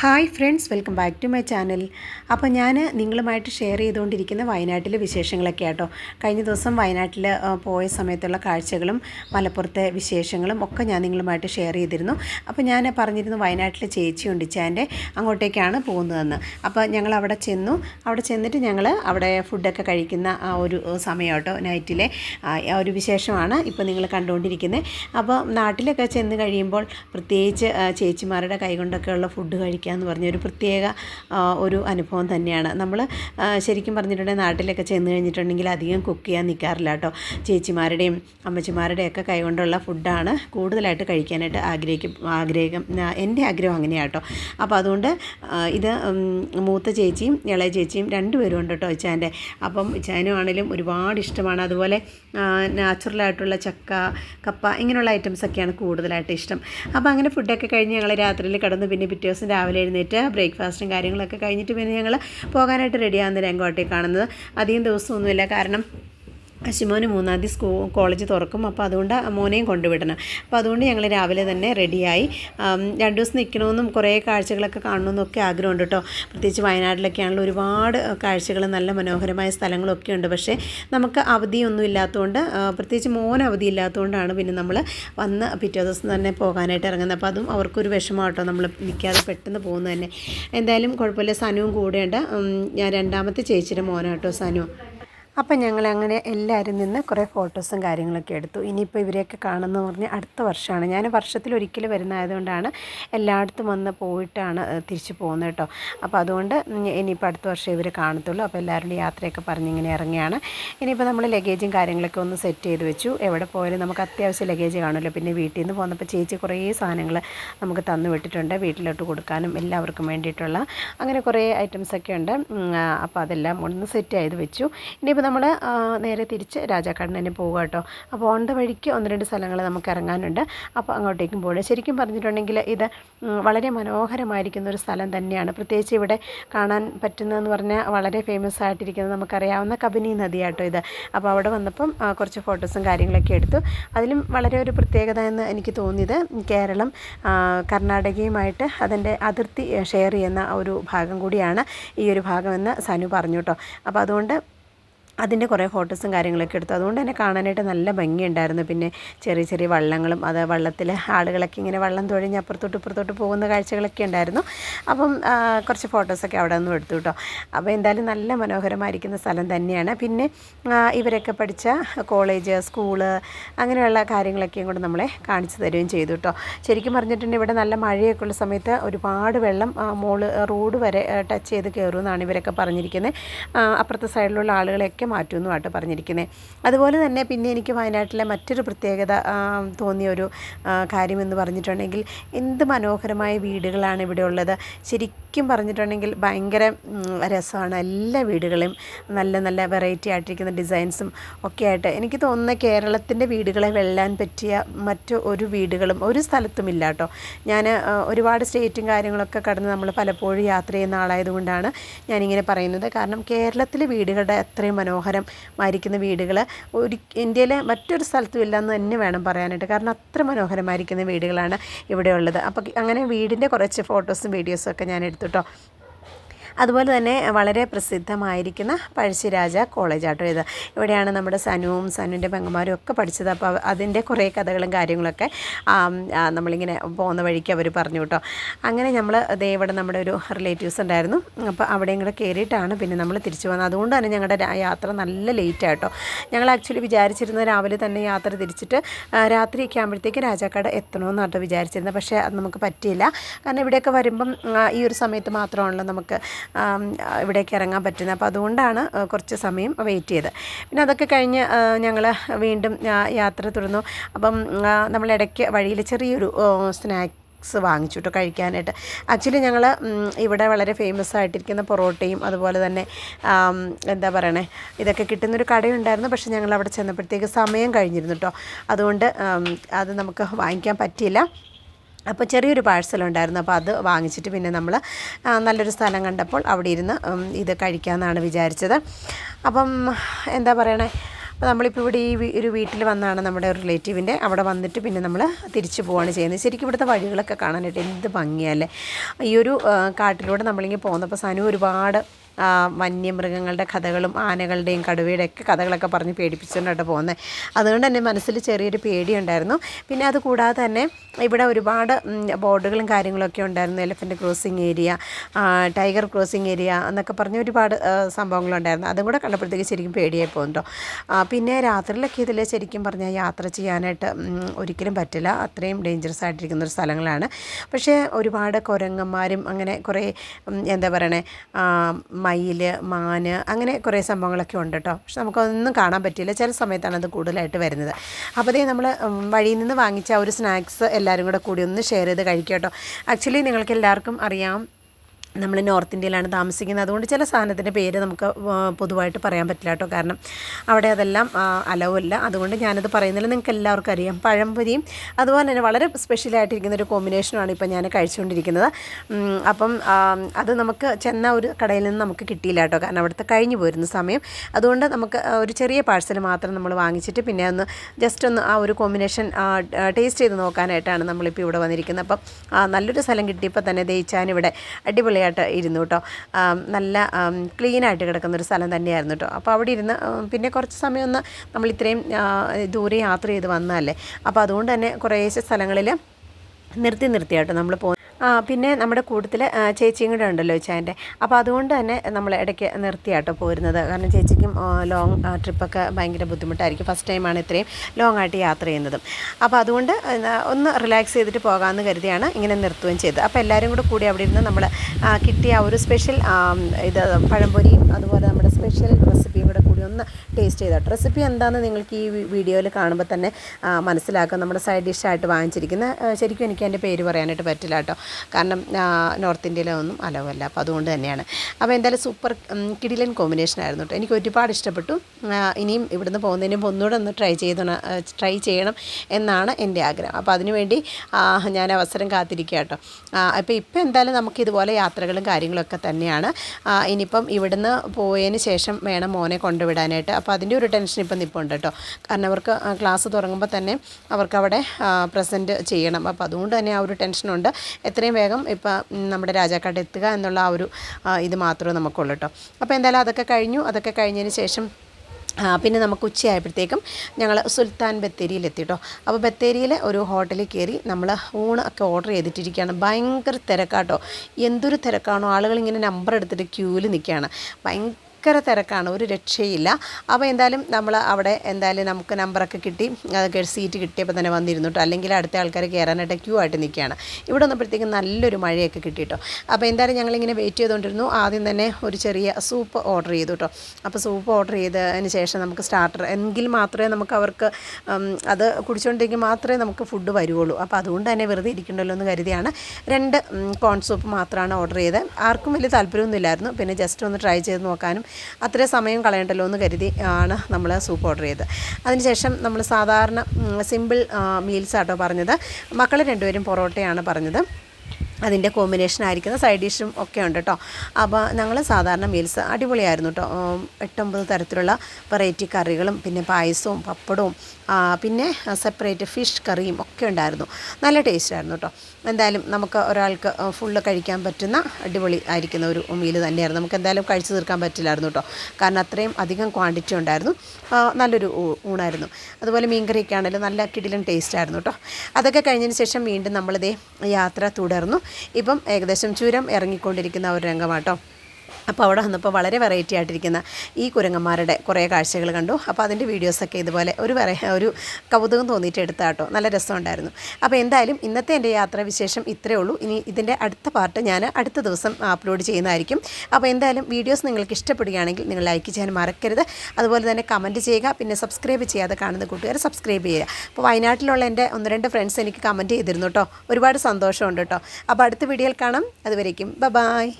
Hi friends welcome back to my channel. അപ്പോൾ ഞാൻ നിങ്ങളുമായിട്ട് ഷെയർ ചെയ്തുകൊണ്ടിരിക്കുന്ന വയനാട്ടിലെ വിശേഷങ്ങളൊക്കെ ആട്ടോ. കഴിഞ്ഞ ദിവസം വയനാട്ടിൽ പോയ സമയത്തുള്ള കാഴ്ചകളും മലപ്പുറത്തെ വിശേഷങ്ങളും ഒക്കെ ഞാൻ നിങ്ങളുമായിട്ട് ഷെയർ ചെയ്തിരുന്നു. അപ്പോൾ ഞാൻ പറഞ്ഞിരുന്നു വയനാട്ടിലെ ചേച്ചി ഉണ്ടിച്ചാന്റെ അങ്ങോട്ടേക്കാണ് പോകുന്നതെന്ന്. അപ്പോൾ ഞങ്ങൾ അവിടെ ചെന്നു. അവിടെ ചെന്നിട്ട് ഞങ്ങൾ അവിടെ ഫുഡൊക്കെ കഴിക്കുന്ന ആ ഒരു സമയം കേട്ടോ നൈറ്റിലെ ഒരു വിശേഷമാണ് ഇപ്പോൾ നിങ്ങൾ കണ്ടുകൊണ്ടിരിക്കുന്നത്. അപ്പോൾ നാട്ടിലൊക്കെ ചെന്ന് കഴിയുമ്പോൾ പ്രത്യേകിച്ച് ചേച്ചിമാരുടെ കൈകൊണ്ടൊക്കെയുള്ള ഫുഡ് കഴിക്കുക എന്ന് പറഞ്ഞ ഒരു പ്രത്യേക ഒരു അനുഭവം തന്നെയാണ്. നമ്മൾ ശരിക്കും പറഞ്ഞിട്ടുണ്ടെങ്കിൽ നാട്ടിലൊക്കെ ചെന്ന് കഴിഞ്ഞിട്ടുണ്ടെങ്കിൽ അധികം കുക്ക് ചെയ്യാൻ നിൽക്കാറില്ല കേട്ടോ. ചേച്ചിമാരുടെയും അമ്മച്ചിമാരുടെയും ഒക്കെ കൈകൊണ്ടുള്ള ഫുഡാണ് കൂടുതലായിട്ട് കഴിക്കാനായിട്ട് ആഗ്രഹിക്കും ആഗ്രഹം എന്റെ ആഗ്രഹം അങ്ങനെയാണ് കേട്ടോ. അപ്പോൾ അതുകൊണ്ട് ഇത് മൂത്ത ചേച്ചിയും ഇളയ ചേച്ചിയും രണ്ടുപേരും ഉണ്ട് കേട്ടോ ഇച്ചാന്റെ. അപ്പം ഇച്ചാനും ആണെങ്കിലും ഒരുപാട് ഇഷ്ടമാണ്. അതുപോലെ നാച്ചുറലായിട്ടുള്ള ചക്ക കപ്പ ഇങ്ങനെയുള്ള ഐറ്റംസൊക്കെയാണ് കൂടുതലായിട്ട് ഇഷ്ടം. അപ്പോൾ അങ്ങനെ ഫുഡൊക്കെ കഴിഞ്ഞ് ഞങ്ങൾ രാത്രിയിൽ കിടന്ന് പിന്നെ പിറ്റേ ദിവസം രാവിലെ എഴുന്നേറ്റ് ബ്രേക്ക്ഫാസ്റ്റും കാര്യങ്ങളൊക്കെ കഴിഞ്ഞിട്ട് പിന്നെ ഞങ്ങൾ പോകാനായിട്ട് റെഡിയാകുന്ന രംഗമായിട്ടേ കാണുന്നത്. അധികം ദിവസമൊന്നുമില്ല. കാരണം അശിമോന് മൂന്നാം തീയതി സ്കൂ കോളേജ് തുറക്കും. അപ്പോൾ അതുകൊണ്ട് മോനെയും കൊണ്ടുവിടണം. അപ്പോൾ അതുകൊണ്ട് ഞങ്ങൾ രാവിലെ തന്നെ റെഡിയായി. രണ്ട് ദിവസം നിൽക്കണമെന്നും കുറേ കാഴ്ചകളൊക്കെ കാണണമെന്നും ഒക്കെ ആഗ്രഹമുണ്ട് കേട്ടോ. പ്രത്യേകിച്ച് വയനാട്ടിലൊക്കെ ആണല്ലോ ഒരുപാട് കാഴ്ചകൾ നല്ല മനോഹരമായ സ്ഥലങ്ങളൊക്കെ ഉണ്ട്. പക്ഷേ നമുക്ക് അവധിയൊന്നും ഇല്ലാത്തതുകൊണ്ട് പ്രത്യേകിച്ച് മോൻ അവധി ഇല്ലാത്തതുകൊണ്ടാണ് പിന്നെ നമ്മൾ വന്ന് പിറ്റേ ദിവസം തന്നെ പോകാനായിട്ട് ഇറങ്ങുന്നത്. അപ്പോൾ അതും അവർക്കൊരു വിഷമം കേട്ടോ നമ്മൾ നിൽക്കാതെ പെട്ടെന്ന് പോകുന്നത് തന്നെ. എന്തായാലും കുഴപ്പമില്ല. സനുവും കൂടെയുണ്ട്. ഞാൻ രണ്ടാമത്തെ ചേച്ചിയുടെ മോനാട്ടോ സനു. അപ്പം ഞങ്ങൾ അങ്ങനെ എല്ലാവരും നിന്ന് കുറേ ഫോട്ടോസും കാര്യങ്ങളൊക്കെ എടുത്തു. ഇനിയിപ്പോൾ ഇവരെയൊക്കെ കാണുന്നത് പറഞ്ഞാൽ അടുത്ത വർഷമാണ്. ഞാൻ വർഷത്തിൽ ഒരിക്കൽ വരുന്നതായതുകൊണ്ടാണ് എല്ലായിടത്തും വന്ന് പോയിട്ടാണ് തിരിച്ചു പോകുന്നത് കേട്ടോ. അപ്പോൾ അതുകൊണ്ട് ഇനിയിപ്പോൾ അടുത്ത വർഷം ഇവർ കാണത്തുള്ളൂ. അപ്പോൾ എല്ലാവരുടെയും യാത്രയൊക്കെ പറഞ്ഞ് ഇങ്ങനെ ഇറങ്ങിയാണ് ഇനിയിപ്പോൾ നമ്മൾ ലഗേജും കാര്യങ്ങളൊക്കെ ഒന്ന് സെറ്റ് ചെയ്ത് വെച്ചു. എവിടെ പോയാലും നമുക്ക് അത്യാവശ്യം ലഗേജ് കാണുമല്ലോ. പിന്നെ വീട്ടിൽ നിന്ന് പോന്നപ്പോൾ ചേച്ചി കുറേ സാധനങ്ങൾ നമുക്ക് തന്നു വിട്ടിട്ടുണ്ട്. വീട്ടിലോട്ട് കൊടുക്കാനും എല്ലാവർക്കും വേണ്ടിയിട്ടുള്ള അങ്ങനെ കുറേ ഐറ്റംസൊക്കെ ഉണ്ട്. അപ്പോൾ അതെല്ലാം ഒന്ന് സെറ്റ് ചെയ്ത് വെച്ചു. ഇനിയിപ്പോൾ നമ്മൾ നേരെ തിരിച്ച് രാജാക്കാടിന് തന്നെ പോകുക കേട്ടോ. അപ്പോൾ ഓണ്ട വഴിക്ക് ഒന്ന് രണ്ട് സ്ഥലങ്ങൾ നമുക്ക് ഇറങ്ങാനുണ്ട്. അപ്പോൾ അങ്ങോട്ടേക്കും പോകുക ശരിക്കും പറഞ്ഞിട്ടുണ്ടെങ്കിൽ ഇത് വളരെ മനോഹരമായിരിക്കുന്ന ഒരു സ്ഥലം തന്നെയാണ്. പ്രത്യേകിച്ച് ഇവിടെ കാണാൻ പറ്റുന്നതെന്ന് പറഞ്ഞാൽ വളരെ ഫേമസ് ആയിട്ടിരിക്കുന്നത് നമുക്കറിയാവുന്ന കബനി നദിയാട്ടോ ഇത്. അപ്പോൾ അവിടെ വന്നപ്പം കുറച്ച് ഫോട്ടോസും കാര്യങ്ങളൊക്കെ എടുത്തു. അതിലും വളരെ ഒരു പ്രത്യേകത എന്ന് എനിക്ക് തോന്നിയത് കേരളം കർണാടകയുമായിട്ട് അതിന്റെ അതിർത്തി ഷെയർ ചെയ്യുന്ന ഒരു ഭാഗം കൂടിയാണ് ഈ ഒരു ഭാഗമെന്ന് സനു പറഞ്ഞു കേട്ടോ. അപ്പോൾ അതുകൊണ്ട് അതിന്റെ കുറേ ഫോട്ടോസും കാര്യങ്ങളൊക്കെ എടുത്തു. അതുകൊണ്ട് തന്നെ കാണാനായിട്ട് നല്ല ഭംഗിയുണ്ടായിരുന്നു. പിന്നെ ചെറിയ ചെറിയ വള്ളങ്ങളും അത് വള്ളത്തിലെ ആളുകളൊക്കെ ഇങ്ങനെ വള്ളം തുഴഞ്ഞ് അപ്പുറത്തോട്ട് ഇപ്പുറത്തോട്ട് പോകുന്ന കാഴ്ചകളൊക്കെ ഉണ്ടായിരുന്നു. അപ്പം കുറച്ച് ഫോട്ടോസൊക്കെ അവിടെ നിന്നും എടുത്തു കേട്ടോ. അപ്പോൾ എന്തായാലും നല്ല മനോഹരമായിരിക്കുന്ന സ്ഥലം തന്നെയാണ്. പിന്നെ ഇവരൊക്കെ പഠിച്ച കോളേജ് സ്കൂൾ അങ്ങനെയുള്ള കാര്യങ്ങളൊക്കെയും കൂടെ നമ്മളെ കാണിച്ചു തരുകയും ചെയ്തു കേട്ടോ. ശരിക്കും പറഞ്ഞിട്ടുണ്ടെങ്കിൽ ഇവിടെ നല്ല മഴയൊക്കെ ഉള്ള സമയത്ത് ഒരുപാട് വെള്ളം മോൾ റോഡ് വരെ ടച്ച് ചെയ്ത് കയറുമെന്നാണ് ഇവരൊക്കെ പറഞ്ഞിരിക്കുന്നത്. അപ്പുറത്തെ സൈഡിലുള്ള ആളുകളെയൊക്കെ മാറ്റുമെന്നും ആട്ട് പറഞ്ഞിരിക്കുന്നത് അതുപോലെ തന്നെ പിന്നെ എനിക്ക് വയനാട്ടിലെ മറ്റൊരു പ്രത്യേകത തോന്നിയ ഒരു കാര്യമെന്ന് പറഞ്ഞിട്ടുണ്ടെങ്കിൽ എന്ത് മനോഹരമായ വീടുകളാണ് ഇവിടെ ഉള്ളത്. ശരിക്കും പറഞ്ഞിട്ടുണ്ടെങ്കിൽ ഭയങ്കര രസമാണ് എല്ലാ വീടുകളും. നല്ല നല്ല വെറൈറ്റി ആയിട്ടിരിക്കുന്ന ഡിസൈൻസും ഒക്കെ ആയിട്ട്. എനിക്ക് തോന്നുന്ന കേരളത്തിന്റെ വീടുകളെ വെള്ളാൻ പറ്റിയ മറ്റു ഒരു വീടുകളും ഒരു സ്ഥലത്തും ഇല്ല കേട്ടോ ഞാൻ ഒരുപാട് സ്റ്റേറ്റും കാര്യങ്ങളൊക്കെ കടന്ന് നമ്മൾ പലപ്പോഴും യാത്ര ചെയ്യുന്ന ആളായതുകൊണ്ടാണ് ഞാനിങ്ങനെ പറയുന്നത്. കാരണം കേരളത്തിലെ വീടുകളുടെ അത്രയും മനോഹരമായിരിക്കുന്ന വീടുകൾ ഒരു ഇന്ത്യയിലെ മറ്റൊരു സ്ഥലത്തും ഇല്ലെന്ന് തന്നെ വേണം പറയാനായിട്ട്. കാരണം അത്ര മനോഹരമായിരിക്കുന്ന വീടുകളാണ് ഇവിടെ ഉള്ളത്. അപ്പോൾ അങ്ങനെ വീടിന്റെ കുറച്ച് ഫോട്ടോസും വീഡിയോസും ഒക്കെ ഞാൻ എടുത്തു കേട്ടോ അതുപോലെ തന്നെ വളരെ പ്രസിദ്ധമായിരിക്കുന്ന പഴശ്ശിരാജ കോളേജ് ആട്ടോ ഇത്. ഇവിടെയാണ് നമ്മുടെ സനുവും സനുവിന്റെ പെങ്ങന്മാരും ഒക്കെ പഠിച്ചത്. അപ്പോൾ അതിന്റെ കുറേ കഥകളും കാര്യങ്ങളൊക്കെ നമ്മളിങ്ങനെ പോകുന്ന വഴിക്ക് അവർ പറഞ്ഞു കേട്ടോ. അങ്ങനെ നമ്മൾ ദേ ഇവിടെ നമ്മുടെ ഒരു റിലേറ്റീവ്സ് ഉണ്ടായിരുന്നു. അപ്പോൾ അവിടെയും കൂടെ കയറിയിട്ടാണ് പിന്നെ നമ്മൾ തിരിച്ചു വന്നത്. അതുകൊണ്ട് തന്നെ ഞങ്ങളുടെ യാത്ര നല്ല ലേറ്റ് ആട്ടോ. ഞങ്ങൾ ആക്ച്വലി വിചാരിച്ചിരുന്ന രാവിലെ തന്നെ യാത്ര തിരിച്ചിട്ട് രാത്രി രാത്രിയൊക്കെ ആകുമ്പോഴത്തേക്ക് രാജാക്കാട് എത്തണമെന്നാട്ടോ വിചാരിച്ചിരുന്നത്. പക്ഷേ അത് നമുക്ക് പറ്റിയില്ല. കാരണം ഇവിടെയൊക്കെ വരുമ്പം ഈ ഒരു സമയത്ത് മാത്രമാണല്ലോ നമുക്ക് ഇവിടേക്ക് ഇറങ്ങാൻ പറ്റുന്നത്. അപ്പോൾ അതുകൊണ്ടാണ് കുറച്ച് സമയം വെയിറ്റ് ചെയ്തത്. പിന്നെ അതൊക്കെ കഴിഞ്ഞ് ഞങ്ങൾ വീണ്ടും യാത്ര തുടർന്നു. അപ്പം നമ്മളിടയ്ക്ക് വഴിയിൽ ചെറിയൊരു സ്നാക്ക് സ്നാക്സ് വാങ്ങിച്ചു കേട്ടോ കഴിക്കാനായിട്ട്. ആക്ച്വലി ഞങ്ങൾ ഇവിടെ വളരെ ഫേമസ് ആയിട്ടിരിക്കുന്ന പൊറോട്ടയും അതുപോലെ തന്നെ എന്താ പറയണേ ഇതൊക്കെ കിട്ടുന്നൊരു കടയുണ്ടായിരുന്നു. പക്ഷേ ഞങ്ങൾ അവിടെ ചെന്നപ്പോഴത്തേക്ക് സമയം കഴിഞ്ഞിരുന്നു കേട്ടോ അതുകൊണ്ട് അത് നമുക്ക് വാങ്ങിക്കാൻ പറ്റിയില്ല. അപ്പോൾ ചെറിയൊരു പാഴ്സൽ ഉണ്ടായിരുന്നു. അപ്പോൾ അത് വാങ്ങിച്ചിട്ട് പിന്നെ നമ്മൾ നല്ലൊരു സ്ഥലം കണ്ടപ്പോൾ അവിടെ ഇരുന്ന് ഇത് കഴിക്കാമെന്നാണ് വിചാരിച്ചത്. അപ്പം എന്താ പറയണേ? അപ്പോൾ നമ്മളിപ്പോൾ ഇവിടെ ഈ ഒരു വീട്ടിൽ വന്നാണ് നമ്മുടെ റിലേറ്റീവിന്റെ അവിടെ വന്നിട്ട് പിന്നെ നമ്മൾ തിരിച്ചു പോവാണ് ചെയ്യുന്നത്. ശരിക്കും ഇവിടുത്തെ വഴികളൊക്കെ കാണാനായിട്ട് എന്ത് ഭംഗിയല്ലേ ഈ ഒരു കാട്ടിലൂടെ നമ്മളിങ്ങനെ പോകുന്നപ്പോൾ സനു ഒരുപാട് വന്യമൃഗങ്ങളുടെ കഥകളും ആനകളുടെയും കടുവയുടെ ഒക്കെ കഥകളൊക്കെ പറഞ്ഞ് പേടിപ്പിച്ചുകൊണ്ടാണ് പോകുന്നത് അതുകൊണ്ട് തന്നെ മനസ്സിൽ ചെറിയൊരു പേടിയുണ്ടായിരുന്നു. പിന്നെ അത് കൂടാതെ തന്നെ ഇവിടെ ഒരുപാട് ബോർഡുകളും കാര്യങ്ങളൊക്കെ ഉണ്ടായിരുന്നു. Elephant crossing area tiger crossing area എന്നൊക്കെ പറഞ്ഞ് ഒരുപാട് സംഭവങ്ങളുണ്ടായിരുന്നു. അതും കൂടെ കണ്ടപ്പോഴത്തേക്ക് ശരിക്കും പേടിയായി പോകുന്നുണ്ടോ പിന്നെ രാത്രിയിലൊക്കെ ഇതിൽ ശരിക്കും പറഞ്ഞാൽ യാത്ര ചെയ്യാനായിട്ട് ഒരിക്കലും പറ്റില്ല. അത്രയും ഡേഞ്ചറസ് ആയിട്ടിരിക്കുന്ന ഒരു സ്ഥലങ്ങളാണ്. പക്ഷേ ഒരുപാട് കുരങ്ങന്മാരും അങ്ങനെ കുറേ എന്താ പറയണേ മയിൽ മാന് അങ്ങനെ കുറേ സംഭവങ്ങളൊക്കെ ഉണ്ട് കേട്ടോ. പക്ഷെ നമുക്കൊന്നും കാണാൻ പറ്റില്ല ചില സമയത്താണ് അത് കൂടുതലായിട്ട് വരുന്നത്. അപ്പോൾ അതേ നമ്മൾ വഴിയിൽ നിന്ന് വാങ്ങിച്ച ഒരു സ്നാക്സ് എല്ലാവരും കൂടെ കൂടി ഒന്ന് ഷെയർ ചെയ്ത് കഴിക്കാം കേട്ടോ. ആക്ച്വലി നിങ്ങൾക്ക് എല്ലാവർക്കും അറിയാം നമ്മൾ നോർത്ത് ഇന്ത്യയിലാണ് താമസിക്കുന്നത്. അതുകൊണ്ട് ചില സാധനത്തിന്റെ പേര് നമുക്ക് പൊതുവായിട്ട് പറയാൻ പറ്റില്ല കേട്ടോ. കാരണം അവിടെ അതെല്ലാം അലവല്ല അതുകൊണ്ട് ഞാനത് പറയുന്നില്ല. നിങ്ങൾക്ക് എല്ലാവർക്കും അറിയാം. പഴംപൊരിയും അതുപോലെ തന്നെ വളരെ സ്പെഷ്യലായിട്ടിരിക്കുന്ന ഒരു കോമ്പിനേഷനാണ് ഇപ്പോൾ ഞാൻ കഴിച്ചുകൊണ്ടിരിക്കുന്നത്. അപ്പം അത് നമുക്ക് ചെന്ന ഒരു കടയിൽ നിന്ന് നമുക്ക് കിട്ടിയില്ല കേട്ടോ. കാരണം അവിടുത്തെ കഴിഞ്ഞു പോരുന്ന സമയം. അതുകൊണ്ട് നമുക്ക് ഒരു ചെറിയ പാഴ്സൽ മാത്രം നമ്മൾ വാങ്ങിച്ചിട്ട് പിന്നെ ഒന്ന് ജസ്റ്റ് ഒന്ന് ആ ഒരു കോമ്പിനേഷൻ ടേസ്റ്റ് ചെയ്ത് നോക്കാനായിട്ടാണ് നമ്മളിപ്പോൾ ഇവിടെ വന്നിരിക്കുന്നത്. അപ്പം നല്ലൊരു സ്ഥലം കിട്ടിയപ്പോൾ തന്നെ ദയിച്ചാൻ ഇവിടെ അടിപൊളിയായിട്ട് ഇരുന്നു കേട്ടോ. നല്ല ക്ലീനായിട്ട് കിടക്കുന്ന ഒരു സ്ഥലം തന്നെയായിരുന്നു കേട്ടോ. അപ്പോൾ അവിടെ ഇരുന്ന് പിന്നെ കുറച്ച് സമയം ഒന്ന് നമ്മൾ ഇത്രയും ദൂരെ യാത്ര ചെയ്ത് വന്നതല്ലേ? അപ്പോൾ അതുകൊണ്ട് തന്നെ കുറേശ്ശെ സ്ഥലങ്ങളിൽ നിർത്തി നിർത്തിയായിട്ട് നമ്മൾ പോ ആ പിന്നെ നമ്മുടെ കൂട്ടത്തിൽ ചേച്ചിയും കൂടെ ഉണ്ടല്ലോ ചാന്റെ അപ്പോൾ അതുകൊണ്ട് തന്നെ നമ്മൾ ഇടയ്ക്ക് നിർത്തിയാട്ടോ പോരുന്നത്. കാരണം ചേച്ചിക്കും ലോങ് ട്രിപ്പൊക്കെ ഭയങ്കര ബുദ്ധിമുട്ടായിരിക്കും. ഫസ്റ്റ് ടൈമാണ് ഇത്രയും ലോങ് ആയിട്ട് യാത്ര ചെയ്യുന്നതും. അപ്പോൾ അതുകൊണ്ട് ഒന്ന് റിലാക്സ് ചെയ്തിട്ട് പോകാമെന്ന് കരുതിയാണ് ഇങ്ങനെ നിർത്തുകയും ചെയ്തത്. അപ്പോൾ എല്ലാവരും കൂടെ കൂടി അവിടെ ഇരുന്ന് നമ്മൾ കിട്ടിയ ഒരു സ്പെഷ്യൽ ഇത് പഴംപൊരിയും അതുപോലെ നമ്മുടെ സ്പെഷ്യൽ റെസിപ്പി ഇവിടെ കൂടി ഒന്ന് ടേസ്റ്റ് ചെയ്തോട്ടെ റെസിപ്പി എന്താണെന്ന് നിങ്ങൾക്ക് ഈ വീഡിയോയിൽ കാണുമ്പോൾ തന്നെ മനസ്സിലാക്കാം. നമ്മുടെ സൈഡ് ഡിഷായിട്ട് വാങ്ങിച്ചിരിക്കുന്ന ശരിക്കും എനിക്ക് എന്റെ പേര് പറയാനായിട്ട് പറ്റില്ല കേട്ടോ. കാരണം നോർത്ത് ഇന്ത്യയിലെ ഒന്നും അലവല്ല. അപ്പോൾ അതുകൊണ്ട് തന്നെയാണ്. അപ്പോൾ എന്തായാലും സൂപ്പർ കിടിലൻ കോമ്പിനേഷൻ ആയിരുന്നു കേട്ടോ. എനിക്ക് ഒരുപാട് ഇഷ്ടപ്പെട്ടു. ഇനിയും ഇവിടുന്ന് പോകുന്നതിന് മുമ്പ് ഒന്നുകൂടെ ഒന്ന് ട്രൈ ചെയ്ത് ട്രൈ ചെയ്യണം എന്നാണ് എന്റെ ആഗ്രഹം. അപ്പോൾ അതിനുവേണ്ടി ഞാൻ അവസരം കാത്തിരിക്കുക കേട്ടോ. അപ്പോൾ ഇപ്പോൾ എന്തായാലും നമുക്ക് ഇതുപോലെ യാത്രകളും കാര്യങ്ങളൊക്കെ തന്നെയാണ്. ഇനിയിപ്പം ഇവിടുന്ന് പോയതിന് ശേഷം വേണം മോനെ കൊണ്ടുവിടാനായിട്ട്. അപ്പോൾ അതിന്റെ ഒരു ടെൻഷൻ ഇപ്പം നിൽപ്പുണ്ട് കേട്ടോ. കാരണം അവർക്ക് ക്ലാസ് തുടങ്ങുമ്പോൾ തന്നെ അവർക്കവിടെ പ്രസന്റ് ചെയ്യണം. അപ്പോൾ അതുകൊണ്ട് തന്നെ ആ ഒരു ടെൻഷനുണ്ട്. എത്രയും വേഗം ഇപ്പം നമ്മുടെ രാജാക്കാട്ട് എത്തുക എന്നുള്ള ആ ഒരു ഇത് മാത്രമേ നമുക്കുള്ളൂ കേട്ടോ. അപ്പോൾ എന്തായാലും അതൊക്കെ കഴിഞ്ഞു. അതൊക്കെ കഴിഞ്ഞതിന് ശേഷം പിന്നെ നമുക്ക് ഉച്ചയായപ്പോഴത്തേക്കും ഞങ്ങൾ സുൽത്താൻ ബത്തേരിയിൽ എത്തിട്ടോ അപ്പോൾ ബത്തേരിയിലെ ഒരു ഹോട്ടലിൽ കയറി നമ്മൾ ഊണ് ഒക്കെ ഓർഡർ ചെയ്തിട്ടിരിക്കുകയാണ്. ഭയങ്കര തിരക്കാട്ടോ. എന്തൊരു തിരക്കാണോ? ആളുകൾ ഇങ്ങനെ നമ്പർ എടുത്തിട്ട് ക്യൂവിൽ നിൽക്കുകയാണ്. ഭയങ്കര തിരക്കാണ് ഒരു രക്ഷയില്ല. അപ്പോൾ എന്തായാലും നമ്മൾ അവിടെ എന്തായാലും നമുക്ക് നമ്പറൊക്കെ കിട്ടി. അതൊക്കെ സീറ്റ് കിട്ടിയപ്പോൾ തന്നെ വന്നിരുന്നു കേട്ടോ അല്ലെങ്കിൽ അടുത്ത ആൾക്കാർ കയറാനായിട്ട് ക്യൂ ആയിട്ട് നിൽക്കുകയാണ്. ഇവിടെ വന്നപ്പോഴത്തേക്കും നല്ലൊരു മഴയൊക്കെ കിട്ടി കേട്ടോ അപ്പോൾ എന്തായാലും ഞങ്ങളിങ്ങനെ വെയിറ്റ് ചെയ്തുകൊണ്ടിരുന്നു ആദ്യം തന്നെ ഒരു ചെറിയ സൂപ്പ് ഓർഡർ ചെയ്തു കേട്ടോ അപ്പോൾ സൂപ്പ് ഓർഡർ ചെയ്തതിന് ശേഷം നമുക്ക് സ്റ്റാർട്ടർ എങ്കിൽ മാത്രമേ നമുക്ക് അവർക്ക് അത് കുടിച്ചുകൊണ്ടിരിക്കും മാത്രമേ നമുക്ക് ഫുഡ് വരുവുള്ളൂ. അപ്പോൾ അതുകൊണ്ട് തന്നെ വെറുതെ ഇരിക്കണ്ടല്ലോ എന്ന് കരുതിയാണ്. രണ്ട് കോൺ സൂപ്പ് മാത്രമാണ് ഓർഡർ ചെയ്തത്. ആർക്കും വലിയ താല്പര്യമൊന്നുമില്ലായിരുന്നു. പിന്നെ ജസ്റ്റ് ഒന്ന് ട്രൈ ചെയ്ത് നോക്കാനും അത്രയും സമയം കളയണ്ടല്ലോ എന്ന് കരുതി ആണ് നമ്മൾ സൂപ്പ് ഓർഡർ ചെയ്തത്. അതിനുശേഷം നമ്മൾ സാധാരണ സിമ്പിൾ മീൽസ് ആട്ടോ പറഞ്ഞത്. മക്കൾ രണ്ടുപേരും പൊറോട്ടയാണ് പറഞ്ഞത്. അതിന്റെ കോമ്പിനേഷൻ ആയിരിക്കുന്ന സൈഡ് ഡിഷും ഒക്കെ ഉണ്ട് കേട്ടോ അപ്പോൾ ഞങ്ങൾ സാധാരണ മീൽസ് അടിപൊളിയായിരുന്നു കേട്ടോ എട്ടൊമ്പത് തരത്തിലുള്ള വെറൈറ്റി കറികളും പിന്നെ പായസവും പപ്പടവും പിന്നെ സെപ്പറേറ്റ് ഫിഷ് കറിയും ഒക്കെ ഉണ്ടായിരുന്നു. നല്ല ടേസ്റ്റായിരുന്നു കേട്ടോ എന്തായാലും നമുക്ക് ഒരാൾക്ക് ഫുള്ള് കഴിക്കാൻ പറ്റുന്ന അടിപൊളി ആയിരിക്കുന്ന ഒരു മീൽ തന്നെയായിരുന്നു. നമുക്ക് എന്തായാലും കഴിച്ചു തീർക്കാൻ പറ്റില്ലായിരുന്നു കേട്ടോ കാരണം അത്രയും അധികം ക്വാണ്ടിറ്റി ഉണ്ടായിരുന്നു. നല്ലൊരു ഊണായിരുന്നു. അതുപോലെ മീൻകറിയൊക്കെ ആണെങ്കിലും നല്ല കിടിലും ടേസ്റ്റ് ആയിരുന്നു കേട്ടോ അതൊക്കെ കഴിഞ്ഞതിന് ശേഷം വീണ്ടും നമ്മളിതേ യാത്ര തുടർന്നു. ഇപ്പം ഏകദേശം ചുരം ഇറങ്ങിക്കൊണ്ടിരിക്കുന്ന ഒരു രംഗമാട്ടോ. അപ്പോൾ അവിടെ വന്നപ്പോൾ വളരെ വെറൈറ്റി ആയിട്ടിരിക്കുന്ന ഈ കുരങ്ങന്മാരുടെ കുറേ കാഴ്ചകൾ കണ്ടു. അപ്പോൾ അതിന്റെ വീഡിയോസൊക്കെ ഇതുപോലെ ഒരു വെറൈ ഒരു കൗതുകം തോന്നിയിട്ട് എടുത്താട്ടോ നല്ല രസമുണ്ടായിരുന്നു. അപ്പോൾ എന്തായാലും ഇന്നത്തെ എന്റെ യാത്രാ വിശേഷം ഇത്രയേ ഉള്ളൂ. ഇനി ഇതിന്റെ അടുത്ത പാർട്ട് ഞാൻ അടുത്ത ദിവസം അപ്ലോഡ് ചെയ്യുന്നതായിരിക്കും. അപ്പോൾ എന്തായാലും വീഡിയോസ് നിങ്ങൾക്ക് ഇഷ്ടപ്പെടുകയാണെങ്കിൽ നിങ്ങൾ ലൈക്ക് ചെയ്യാൻ മറക്കരുത്. അതുപോലെ തന്നെ കമന്റ് ചെയ്യുക. പിന്നെ സബ്സ്ക്രൈബ് ചെയ്യാതെ കാണുന്ന കൂട്ടുകാർ സബ്സ്ക്രൈബ് ചെയ്യുക. അപ്പോൾ വയനാട്ടിലുള്ള എന്റെ ഒന്ന് രണ്ട് ഫ്രണ്ട്സ് എനിക്ക് കമന്റ് ചെയ്തിരുന്നു കേട്ടോ ഒരുപാട് സന്തോഷമുണ്ട് കേട്ടോ അപ്പോൾ അടുത്ത വീഡിയോയിൽ കാണാം. അതുവരേക്കും. ബ ബായ്